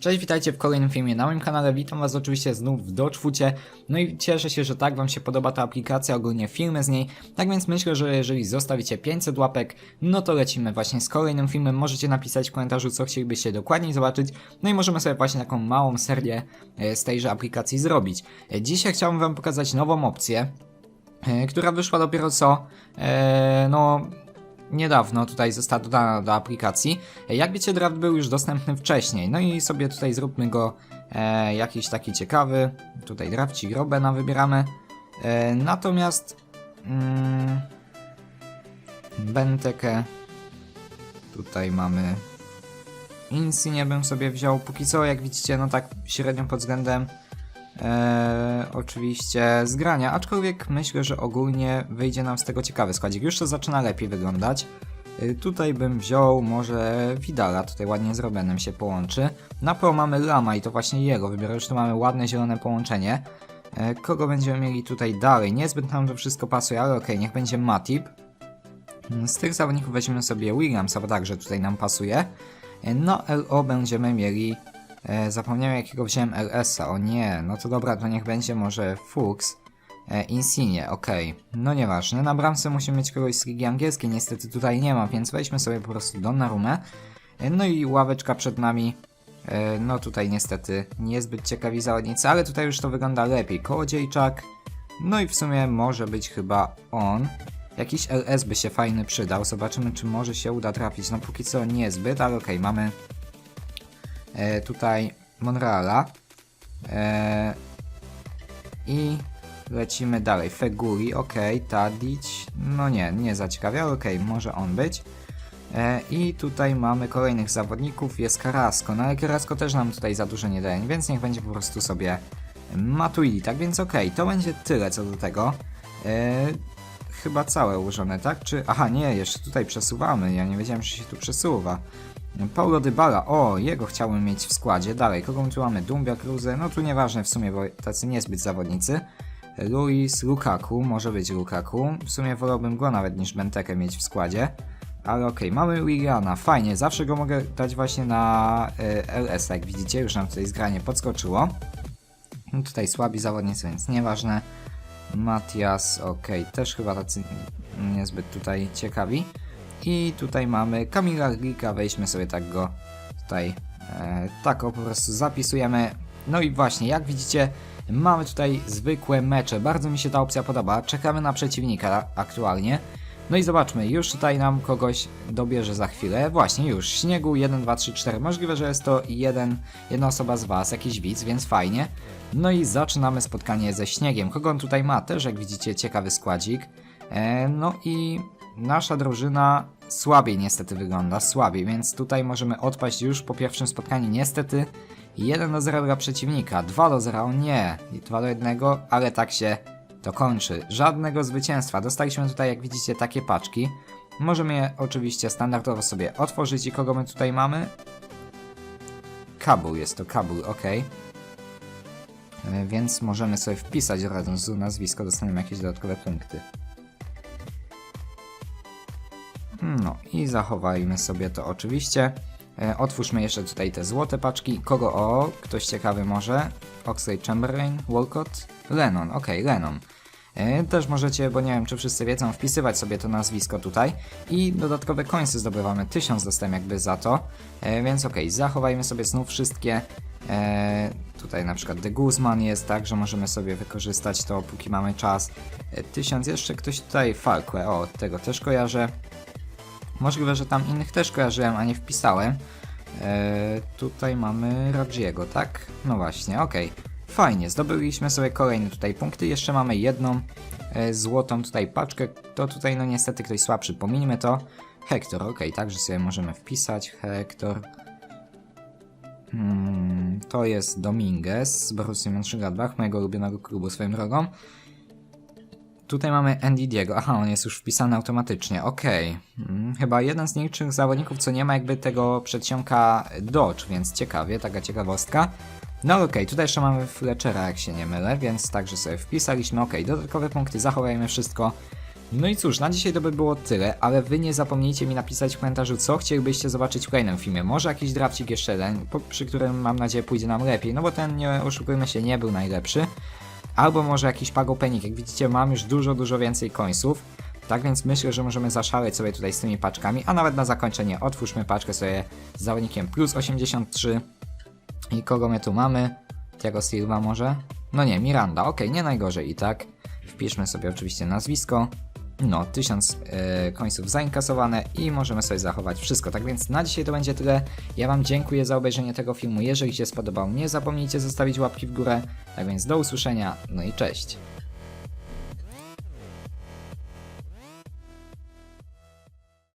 Cześć, witajcie w kolejnym filmie na moim kanale. Witam Was oczywiście znów w Doczwucie. No i cieszę się, że tak Wam się podoba ta aplikacja, ogólnie filmy z niej. Tak więc myślę, że jeżeli zostawicie 500 łapek, no to lecimy właśnie z kolejnym filmem. Możecie napisać w komentarzu, co chcielibyście dokładniej zobaczyć. No i możemy sobie właśnie taką małą serię e, z tejże aplikacji zrobić. E, Dzisiaj chciałbym Wam pokazać nową opcję, e, która wyszła dopiero co, no niedawno tutaj została dodana do aplikacji. Jak wiecie, draft był już dostępny wcześniej, no i sobie tutaj zróbmy go e, jakiś taki ciekawy. Tutaj drafcik Robena wybieramy. E, natomiast mm, tutaj mamy Insignie bym sobie wziął. Póki co, jak widzicie, no tak średnio pod względem e, oczywiście zgrania, aczkolwiek myślę, że ogólnie wyjdzie nam z tego ciekawy składzik. Już to zaczyna lepiej wyglądać. E, tutaj bym wziął może Vidala, tutaj ładnie z Robenem się połączy. Na Pro mamy Lama i to właśnie jego wybiorę, już tu mamy ładne zielone połączenie. E, kogo będziemy mieli tutaj dalej? Niezbyt nam to wszystko pasuje, ale okej, niech będzie Matip. Z tych zawodników weźmiemy sobie Williamsa, bo także tutaj nam pasuje. E, No, LO będziemy mieli E, zapomniałem jakiego wziąłem LS-a, o nie, no to dobra, to niech będzie może Fuchs. E, Insigne, okej, no nieważne, na bramce musimy mieć kogoś z ligi angielskiej, niestety tutaj nie ma, więc weźmy sobie po prostu Donnarumę. E, no i ławeczka przed nami, e, no tutaj niestety niezbyt ciekawi zawodnicy, ale tutaj już to wygląda lepiej. Kołodziejczak, no i w sumie może być chyba on. Jakiś LS by się fajny przydał, zobaczymy czy może się uda trafić, no póki co niezbyt, ale okej, mamy e, tutaj Monreala e, i lecimy dalej. Feguri, ok, Tadic, no nie, nie zaciekawia, ok, może on być. E, I tutaj mamy kolejnych zawodników, jest Carrasco, no ale Carrasco też nam tutaj za dużo nie daje, więc niech będzie po prostu sobie Matuidi, tak więc ok, to będzie tyle co do tego. E, chyba całe ułożone, tak? Czy... Aha, nie, jeszcze tutaj przesuwamy, ja nie wiedziałem, że się tu przesuwa. Paulo Dybala, o, jego chciałbym mieć w składzie. Dalej, kogo tu mamy? Dumbia, Cruze, no tu nieważne w sumie, bo tacy niezbyt zawodnicy. Luis, Lukaku, może być Lukaku. W sumie wolałbym go nawet niż Bentekę mieć w składzie. Ale okej, mamy Williana, fajnie, zawsze go mogę dać właśnie na y, LS, jak widzicie, już nam tutaj zgranie podskoczyło. No tutaj słabi zawodnicy, więc nieważne. Matias, okej, też chyba tacy niezbyt tutaj ciekawi. I tutaj mamy Kamila Glika, weźmy sobie tak go tutaj, e, tak o po prostu zapisujemy. No i właśnie, jak widzicie, mamy tutaj zwykłe mecze, bardzo mi się ta opcja podoba, czekamy na przeciwnika aktualnie. No i zobaczmy, już tutaj nam kogoś dobierze za chwilę. Właśnie, już. Śniegu 1, 2, 3, 4. Możliwe, że jest to jeden, jedna osoba z Was, jakiś widz, więc fajnie. No i zaczynamy spotkanie ze Śniegiem. Kogo on tutaj ma? Też, jak widzicie, ciekawy składzik. E, no i nasza drużyna słabiej niestety wygląda, słabiej, więc tutaj możemy odpaść już po pierwszym spotkaniu niestety 1 do 0 dla przeciwnika, 2 do 0, o nie, 2 do 1, ale tak się to kończy. Żadnego zwycięstwa. Dostaliśmy tutaj, jak widzicie, takie paczki. Możemy je oczywiście standardowo sobie otworzyć i kogo my tutaj mamy? Kabul, jest to Kabul, ok. E, Więc możemy sobie wpisać od razu nazwisko, dostaniemy jakieś dodatkowe punkty. I zachowajmy sobie to oczywiście. E, otwórzmy jeszcze tutaj te złote paczki. Kogo o? Ktoś ciekawy może? Oxley Chamberlain, Walcott, Lennon. Okej, Lennon. E, też możecie, bo nie wiem czy wszyscy wiedzą, wpisywać sobie to nazwisko tutaj i dodatkowe końce zdobywamy. 1000 dostałem jakby za to, e, więc okej, zachowajmy sobie znów wszystkie. Tutaj na przykład The Guzman jest, tak, że możemy sobie wykorzystać to póki mamy czas. 1000 jeszcze ktoś tutaj, Falque, o, tego też kojarzę. Możliwe, że tam innych też kojarzyłem, a nie wpisałem. Eee, tutaj mamy Radziego, tak? No właśnie, okej. Fajnie, zdobyliśmy sobie kolejne tutaj punkty. Jeszcze mamy jedną e, złotą tutaj paczkę. To tutaj, no niestety, ktoś słabszy. Pominijmy to. Hector, okej, także sobie możemy wpisać. Hector. Hmm, to jest Dominguez z Borussii Mönchengladbach, mojego ulubionego klubu swoją drogą. Tutaj mamy Andy Diego. Aha, on jest już wpisany automatycznie. Okej. Mm, Chyba jeden z nielicznych zawodników, co nie ma jakby tego przedsionka Dodge, więc ciekawie, taka ciekawostka. No okej, tutaj jeszcze mamy Fletchera, jak się nie mylę, więc także sobie wpisaliśmy. Okej, dodatkowe punkty, zachowajmy wszystko. No i cóż, na dzisiaj to by było tyle, ale wy nie zapomnijcie mi napisać w komentarzu, co chcielibyście zobaczyć w kolejnym filmie. Może jakiś drafcik jeszcze jeden, przy którym mam nadzieję pójdzie nam lepiej, no bo ten, nie oszukujmy się, nie był najlepszy. Albo może jakiś pagopenik, jak widzicie mam już dużo, dużo więcej końców. Tak więc myślę, że możemy zaszaleć sobie tutaj z tymi paczkami, a nawet na zakończenie otwórzmy paczkę sobie z zawodnikiem plus 83. I kogo my tu mamy? Thiago Silva może? No nie, Miranda, okej, nie najgorzej i tak. Wpiszmy sobie oczywiście nazwisko. No, 1000 e, końców zainkasowane i możemy sobie zachować wszystko. Tak więc na dzisiaj to będzie tyle. Ja Wam dziękuję za obejrzenie tego filmu. Jeżeli się spodobał, nie zapomnijcie zostawić łapki w górę. Tak więc do usłyszenia, no i cześć.